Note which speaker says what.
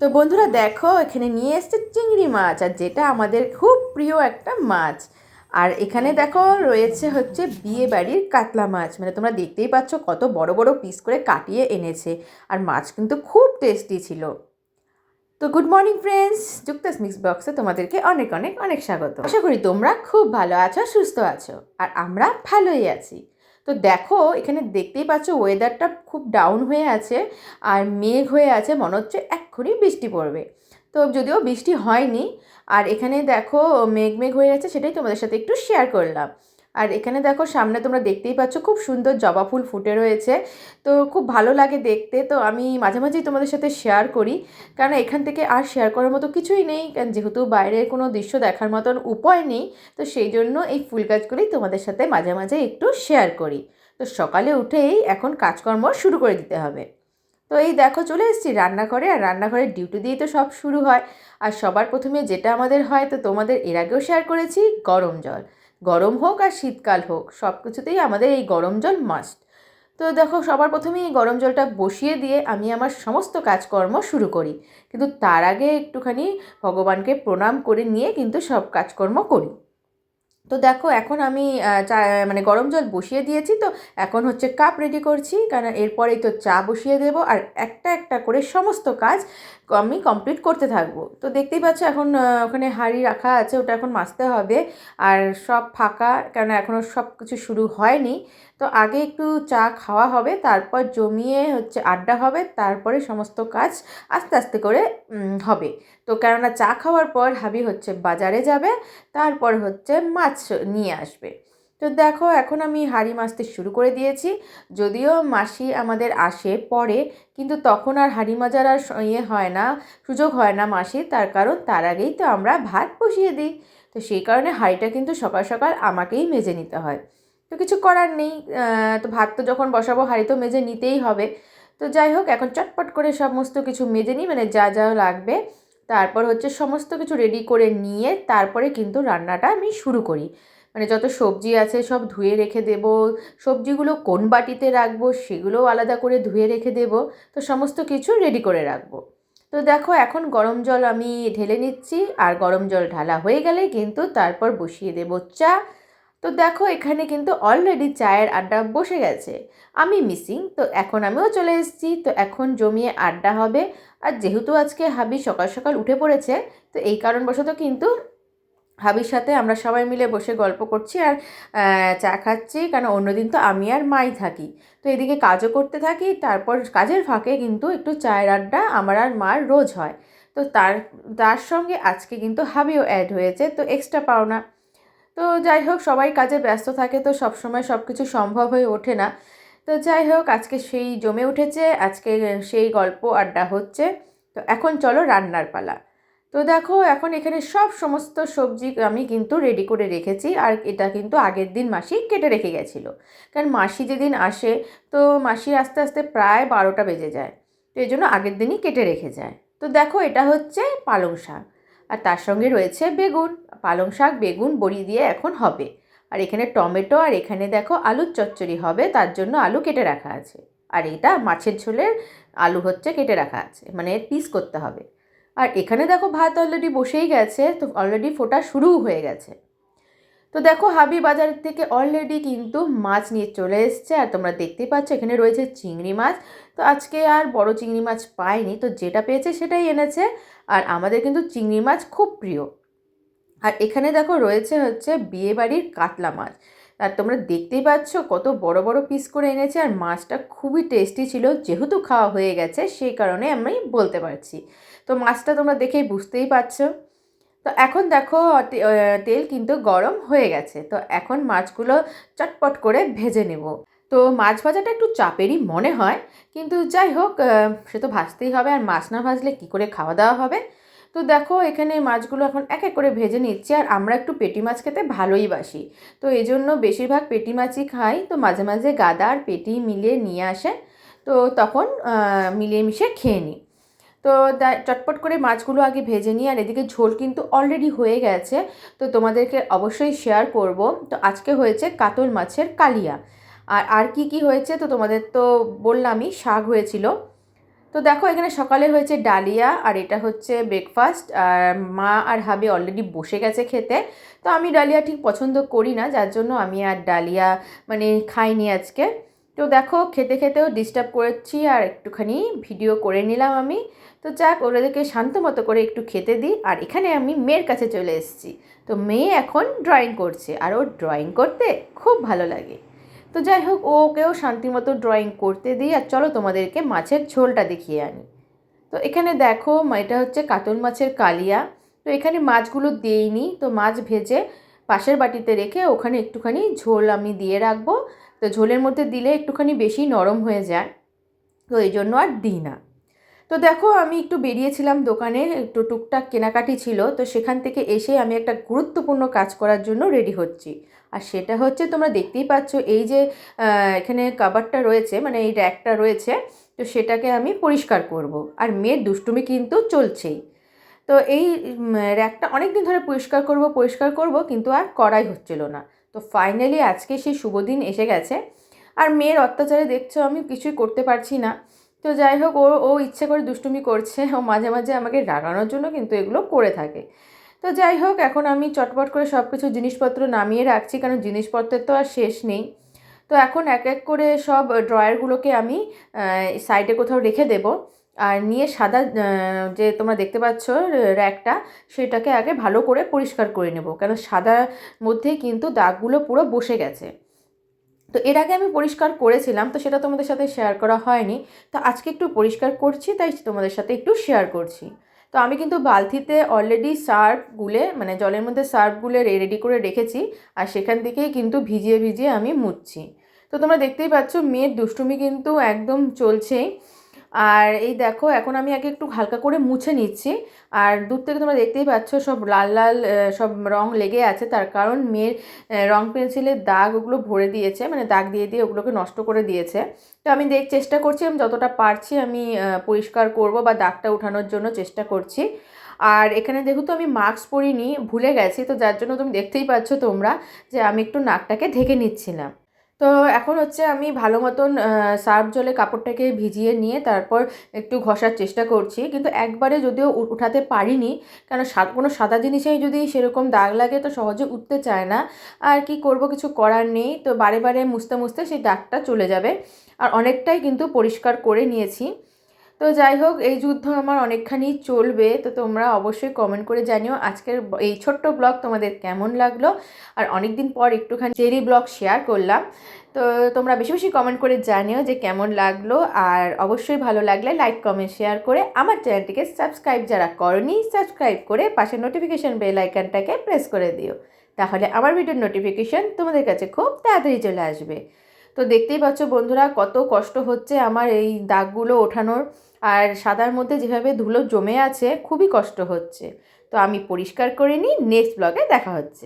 Speaker 1: তো বন্ধুরা দেখো, এখানে নিয়ে এসছে চিংড়ি মাছ, আর যেটা আমাদের খুব প্রিয় একটা মাছ। আর এখানে দেখো, রয়েছে হচ্ছে বিয়ে বাড়ির কাতলা মাছ। মানে তোমরা দেখতেই পাচ্ছ কত বড় বড় পিস করে কাটিয়ে এনেছে। আর মাছ কিন্তু খুব টেস্টি ছিল। তো গুড মর্নিং ফ্রেন্ডস যুক্তাস মিক্স বক্সে তোমাদেরকে অনেক অনেক অনেক স্বাগত। আশা করি তোমরা খুব ভালো আছো, সুস্থ আছো, আর আমরা ভালোই আছি। তো দেখো, এখানে দেখতেই পাচ্ছ ওয়েদারটা খুব ডাউন হয়ে আছে আর মেঘ হয়ে আছে, মনে হচ্ছে এক্ষুনি বৃষ্টি পড়বে। তো যদিও বৃষ্টি হয়নি, আর এখানে দেখো মেঘ মেঘ হয়ে আছে, সেটাই তোমাদের সাথে একটু শেয়ার করলাম। আর এখানে দেখো সামনে তোমরা দেখতেই পাচ্ছ খুব সুন্দর জবা ফুল ফুটে রয়েছে। তো খুব ভালো লাগে দেখতে। তো আমি মাঝে মাঝেই তোমাদের সাথে শেয়ার করি। কারণ এখান থেকে আর শেয়ার করার মতো কিছুই নেই। কারণ যেহেতু বাইরের কোনো দৃশ্য দেখার মতন উপায় নেই, তো সেই জন্য এই ফুল গাছগুলি তোমাদের সাথে মাঝে মাঝে একটু শেয়ার করি। তো সকালে উঠেই এখন কাজকর্ম শুরু করে দিতে হবে। তো এই দেখো চলে এসেছি রান্নাঘরে। আর রান্নাঘরের ডিউটি দিয়েই তো সব শুরু হয়। আর সবার প্রথমে যেটা আমাদের হয়, তো তোমাদের এর আগেও শেয়ার করেছি, গরম জল। গরম হোক আর শীতকাল হোক সব কিছুতেই আমাদের এই গরম জল মাস্ট তো দেখো, সবার প্রথমেই এই গরম জলটা বসিয়ে দিয়ে আমি আমার সমস্ত কাজকর্ম শুরু করি। কিন্তু তার আগে একটুখানি ভগবানকে প্রণাম করে নিয়ে কিন্তু সব কাজকর্ম করি। তো দেখো, এখন আমি চা মানে গরম জল বসিয়ে দিয়েছি, তো এখন হচ্ছে কাপ রেডি করছি, কারণ এরপরেই তো চা বসিয়ে দেব, আর একটা একটা করে সমস্ত কাজ আমি কমপ্লিট করতে থাকব। তো দেখতেই পাচ্ছ এখন ওখানে হাঁড়ি রাখা আছে, ওটা এখন মাজতে হবে। আর সব ফাঁকা কেন এখনও সব কিছু শুরু হয়নি। তো আগে একটু চা খাওয়া হবে, তারপর জমিয়ে হচ্ছে আড্ডা হবে, তারপরে সমস্ত কাজ আস্তে আস্তে করে হবে। তো কেননা চা খাওয়ার পর হাবি হচ্ছে বাজারে যাবে, তারপর হচ্ছে মাছ নিয়ে আসবে। তো দেখো, এখন আমি হাঁড়ি মাছতে শুরু করে দিয়েছি। যদিও মাসি আমাদের আসে পরে, কিন্তু তখন আর হাঁড়ি মাজার আর ইয়ে হয় না, সুযোগ হয় না মাসির। তার কারণ তার আগেই তো আমরা ভাত বসিয়ে দিই। তো সেই কারণে হাঁড়িটা কিন্তু সকাল সকাল আমাকেই মেজে নিতে হয়। তো কিছু করার নেই তো ভাত তো যখন বসাবো, হাঁড়ি তো মেজে নিতেই হবে। তো যাই হোক, এখন চটপট করে সমস্ত কিছু মেজে নিই মানে যা যা লাগবে। তারপর হচ্ছে সমস্ত কিছু রেডি করে নিয়ে তারপরে কিন্তু রান্নাটা আমি শুরু করি। মানে যত সবজি আছে সব ধুয়ে রেখে দেব, সবজিগুলো কোন বাটিতে রাখব সেগুলোও আলাদা করে ধুয়ে রেখে দেব, তো সমস্ত কিছু রেডি করে রাখব। তো দেখো এখন গরম জল আমি ঢেলে নিচ্ছি আর গরম জল ঢালা হয়ে গেলে কিন্তু তারপর বসিয়ে দেবো চা। তো দেখো এখানে কিন্তু অলরেডি চায়ের আড্ডা বসে গেছে, আমি মিসিং তো এখন আমিও চলে এসেছি, তো এখন জমিয়ে আড্ডা হবে। আর যেহেতু আজকে হাবি সকাল সকাল উঠে পড়েছে, তো এই কারণবশত কিন্তু হাবির সাথে আমরা সবাই মিলে বসে গল্প করছি আর চা খাচ্ছি। কারণ অন্যদিন তো আমি আর মাই থাকি। তো এদিকে কাজও করতে থাকি, তারপর কাজের ফাঁকে কিন্তু একটু চায়ের আড্ডা আমার আর মার রোজ হয়। তো তার তার সঙ্গে আজকে কিন্তু হাবিও অ্যাড হয়েছে, তো এক্সট্রা পাওনা। তো যাই হোক, সবাই কাজে ব্যস্ত থাকে তো সবসময় সব কিছু সম্ভব হয়ে ওঠে না। তো যাই হোক, আজকে সেই জমে উঠেছে, আজকে সেই গল্প আড্ডা হচ্ছে। তো এখন চলো রান্নার পালা। তো দেখো, এখন এখানে সব সমস্ত সবজি আমি কিন্তু রেডি করে রেখেছি আর এটা কিন্তু আগের দিন মাসি কেটে রেখে গেছিল। কারণ মাসি যেদিন আসে, তো মাসি আস্তে আস্তে প্রায় বারোটা বেজে যায়। তো এই জন্য আগের দিনই কেটে রেখে যায়। তো দেখো, এটা হচ্ছে পালং শাক। আর তার সঙ্গে রয়েছে বেগুন। পালং শাক, বেগুন, বড়ি দিয়ে এখন হবে। আর এখানে টমেটো আর এখানে দেখো আলুর চচ্চড়ি হবে, তার জন্য আলু কেটে রাখা আছে। আর এটা মাছের ঝোলের আলু হচ্ছে কেটে রাখা আছে মানে পিস করতে হবে। আর এখানে দেখো ভাত অলরেডি বসেই গেছে, তো অলরেডি ফোটা শুরুও হয়ে গেছে। তো দেখো হাবি বাজার থেকে অলরেডি কিন্তু মাছ নিয়ে চলে এসছে, আর তোমরা দেখতেই পাচ্ছ এখানে রয়েছে চিংড়ি মাছ। তো আজকে আর বড় চিংড়ি মাছ পাইনি, তো যেটা পেয়েছে সেটাই এনেছে, আর আমাদের কিন্তু চিংড়ি মাছ খুব প্রিয়। আর এখানে দেখো রয়েছে হচ্ছে বিয়েবাড়ির কাতলা মাছ। আর তোমরা দেখতেই পাচ্ছ কত বড় বড় পিস করে এনেছে, আর মাছটা খুবই টেস্টি ছিল, যেহেতু খাওয়া হয়ে গেছে, সেই কারণে আমি বলতে পারছি। তো মাছটা তোমরা দেখেই বুঝতেই পারছ। তো এখন দেখো তেল কিন্তু গরম হয়ে গেছে, তো এখন মাছগুলো চটপট করে ভেজে নেব। তো মাছ ভাজাটা একটু চাপেরই মনে হয়, কিন্তু যাই হোক সে তো ভাজতেই হবে, আর মাছ না ভাজলে কী করে খাওয়া দাওয়া হবে? তো দেখো, এখানে মাছগুলো এখন এক এক করে ভেজে নিচ্ছি আর আমরা একটু পেটি মাছ খেতে ভালোই বাসি। তো এই জন্য বেশিরভাগ পেটি মাছই খাই। তো মাঝে মাঝে গাদা আর পেটি মিলিয়ে নিয়ে আসে। তো তখন মিলিয়ে মিশিয়ে খেয়ে নিই। তো চটপট করে মাছগুলো আগে ভেজে নিই আর এদিকে ঝোল কিন্তু অলরেডি হয়ে গেছে। তো তোমাদেরকে অবশ্যই শেয়ার করব। তো আজকে হয়েছে কাতল মাছের কালিয়া। আর আর কি কি হয়েছে তো তোমাদের তো বললামই, শাক হয়েছিল। তো দেখো, এখানে সকালে হয়েছে ডালিয়া আর এটা হচ্ছে ব্রেকফাস্ট আর মা আর হাবি অলরেডি বসে গেছে খেতে। তো আমি ডালিয়া ঠিক পছন্দ করি না, যার জন্য আমি আর ডালিয়া মানে খাইনি আজকে। তো দেখো, খেতে খেতেও ডিস্টার্ব করেছি আর একটুখানি ভিডিও করে নিলাম আমি। তো যাক, ওদেরকে শান্ত মতো করে একটু খেতে দিই। আর এখানে আমি মেয়ের কাছে চলে এসেছি। তো মেয়ে এখন ড্রয়িং করছে। আর ওর ড্রয়িং করতে খুব ভালো লাগে। তো যাই হোক, ওকেও শান্তিমতো ড্রয়িং করতে দিই আর চলো তোমাদেরকে মাছের ঝোলটা দেখিয়ে আনি। তো এখানে দেখো এটা হচ্ছে কাতল মাছের কালিয়া। তো এখানে মাছগুলো দিইনি, তো মাছ ভেজে পাশের বাটিতে রেখে ওখানে একটুখানি ঝোল আমি দিয়ে রাখব। তো ঝোলের মধ্যে দিলে একটুখানি বেশি নরম হয়ে যায়। তো এই জন্য আর দিই না। তো দেখো, আমি একটু বেরিয়েছিলাম দোকানে, একটু টুকটাক কেনাকাটি ছিল, তো সেখান থেকে এসে আমি একটা গুরুত্বপূর্ণ কাজ করার জন্য রেডি হচ্ছি। আর সেটা হচ্ছে, তোমরা দেখতেই পাচ্ছ, এই যে এখানে কাবারটা রয়েছে মানে এই র্যাকটা রয়েছে, তো সেটাকে আমি পরিষ্কার করব। আর মেয়ের দুষ্টুমি কিন্তু চলছেই। তো এই র্যাকটা অনেক দিন ধরে পরিষ্কার করব পরিষ্কার করব, কিন্তু আর করাই হচ্ছিল না। তো ফাইনালি আজকে সেই শুভ দিন এসে গেছে। আর মেয়ের অত্যাচারে দেখছ, আমি কিছুই করতে পারছি না। তো যাই হোক, ও ও ইচ্ছে করে দুষ্টুমি করছে। ও মাঝে মাঝে আমাকে রাগানোর জন্য কিন্তু এগুলো করে থাকে। তো যাই হোক, এখন আমি চটপট করে সব কিছু জিনিসপত্র নামিয়ে রাখছি, কারণ জিনিসপত্রের তো আর শেষ নেই। তো এখন এক এক করে সব ড্রয়ারগুলোকে আমি সাইডে কোথাও রেখে দেব। আর নিয়ে সাদা যে তোমরা দেখতে পাচ্ছ, র্যাকটা, সেটাকে আগে ভালো করে পরিষ্কার করে নেব। কেন, সাদার মধ্যেই কিন্তু দাগগুলো পুরো বসে গেছে। তো এর আগে আমি পরিষ্কার করেছিলাম, তো সেটা তোমাদের সাথে শেয়ার করা হয়নি। তো আজকে একটু পরিষ্কার করছি, তাই তোমাদের সাথে একটু শেয়ার করছি। তো আমি কিন্তু বালতিতে অলরেডি সার্ফ গুলে মানে জলের মধ্যে সার্ফ গুলে রেডি করে রেখেছি, আর সেখান থেকেই কিন্তু ভিজিয়ে ভিজিয়ে আমি মুছছি। তো তোমরা দেখতেই পাচ্ছ, মেয়ের দুষ্টুমি কিন্তু একদম চলছেই। আর এই দেখো, এখন আমি আগে একটু হালকা করে মুছে নিচ্ছি। আর দূর থেকে তোমরা দেখতেই পাচ্ছ, সব লাল লাল সব রং লেগে আছে। তার কারণ মেয়ের রং পেন্সিলের দাগ ওগুলো ভরে দিয়েছে মানে দাগ দিয়ে দিয়ে ওগুলোকে নষ্ট করে দিয়েছে। তো আমি দেখ, চেষ্টা করছি, আমি যতটা পারছি আমি পরিষ্কার করব বা দাগটা উঠানোর জন্য চেষ্টা করছি। আর এখানে যেহেতু আমি মাস্ক পরিনি, ভুলে গেছি। তো যার জন্য তুমি দেখতেই পাচ্ছ তোমরা যে আমি একটু নাকটাকে ঢেকে নিচ্ছিলাম। তো এখন হচ্ছে আমি ভালো মতন সার্ফ জলে কাপড়টাকে ভিজিয়ে নিয়ে তারপর একটু ঘষার চেষ্টা করছি। কিন্তু একবারে যদিও উঠাতে পারিনি, কেন কোনো সাদা জিনিসেই যদি সেরকম দাগ লাগে তো সহজে উঠতে চায় না। আর কি করব কিছু করার নেই, তো বারে বারে মুছতে মুছতে সেই দাগটা চলে যাবে। আর অনেকটাই কিন্তু পরিষ্কার করে নিয়েছি। তো যাই হোক, এই যুদ্ধ আমার অনেকখানি চলবে, তো তোমরা অবশ্যই কমেন্ট করে জানিও আজকের এই ছোট্ট ব্লগ তোমাদের কেমন লাগল। আর অনেক দিন পর একটুখানি চেরি ব্লগ শেয়ার করলাম। তো তোমরা বেশি বেশি কমেন্ট করে জানিও যে কেমন লাগল। আর অবশ্যই ভালো লাগলে লাইক কমেন্ট শেয়ার করে আমার চ্যানেলটিকে সাবস্ক্রাইব যারা করনি সাবস্ক্রাইব করে পাশে নোটিফিকেশান বেল আইকনটাকে প্রেস করে দিও। তাহলে আমার ভিডিওর নোটিফিকেশান তোমাদের কাছে খুব তাড়াতাড়ি চলে আসবে। তো দেখতেই পাচ্ছ বন্ধুরা কত কষ্ট হচ্ছে আমার এই দাগগুলো ওঠানোর। আর সাদার মধ্যে যেভাবে ধুলো জমে আছে, খুবই কষ্ট হচ্ছে। তো আমি পরিষ্কার করে নিই নেক্সট ব্লগে দেখা হচ্ছে।